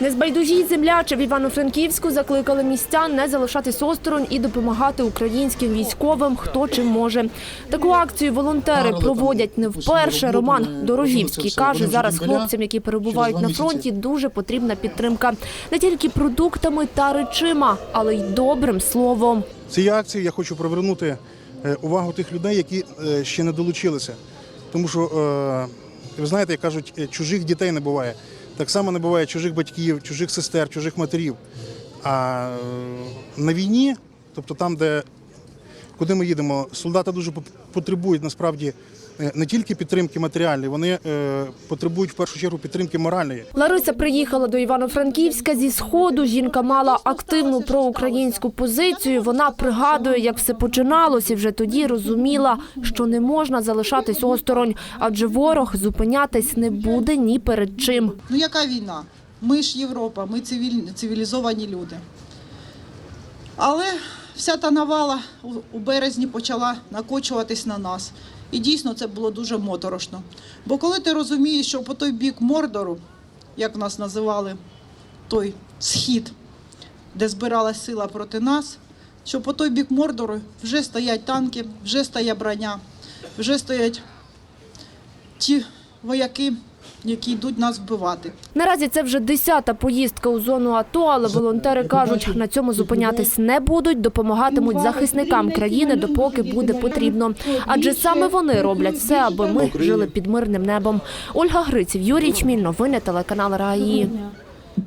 Незбайдужі й землячі в Івано-Франківську закликали містян не залишатись осторонь і допомагати українським військовим, хто чим може. Таку акцію волонтери проводять не вперше. Роман Дорогівський каже, зараз хлопцям, які перебувають на фронті, дуже потрібна підтримка не тільки продуктами та речима, але й добрим словом. Цією акцією я хочу привернути е, увагу тих людей, які е, ще не долучилися. Тому що, е, ви знаєте, як кажуть, чужих дітей не буває. Так само не буває чужих батьків, чужих сестер, чужих матерів. А е, на війні, тобто там, де куди ми їдемо, солдати дуже потребують насправді е, не тільки підтримки матеріальної, вони е, потребують в першу чергу підтримки моральної. Лариса приїхала до Івано-Франківська зі сходу. Жінка мала активну проукраїнську позицію. Вона пригадує, як все починалося, і вже тоді розуміла, що не можна залишатись осторонь, адже ворог зупинятись не буде ні перед чим. Ну яка війна? Ми ж Європа, ми цивіль... цивілізовані люди. Але вся та навала у- березні почала накочуватись на нас. І дійсно це було дуже моторошно. Бо коли ти розумієш, що по той бік Мордору, як нас називали той схід, де збиралась сила проти нас, що по той бік Мордору вже стоять танки, вже стоять броня, вже стоять ті вояки, які йдуть нас вбивати. Наразі це вже десята поїздка у зону АТО, але волонтери кажуть, на цьому зупинятись не будуть, допомагатимуть захисникам країни, допоки буде потрібно. Адже саме вони роблять все, аби ми жили під мирним небом. Ольга Гриців, Юрій Чміль, новини телеканал РАІ.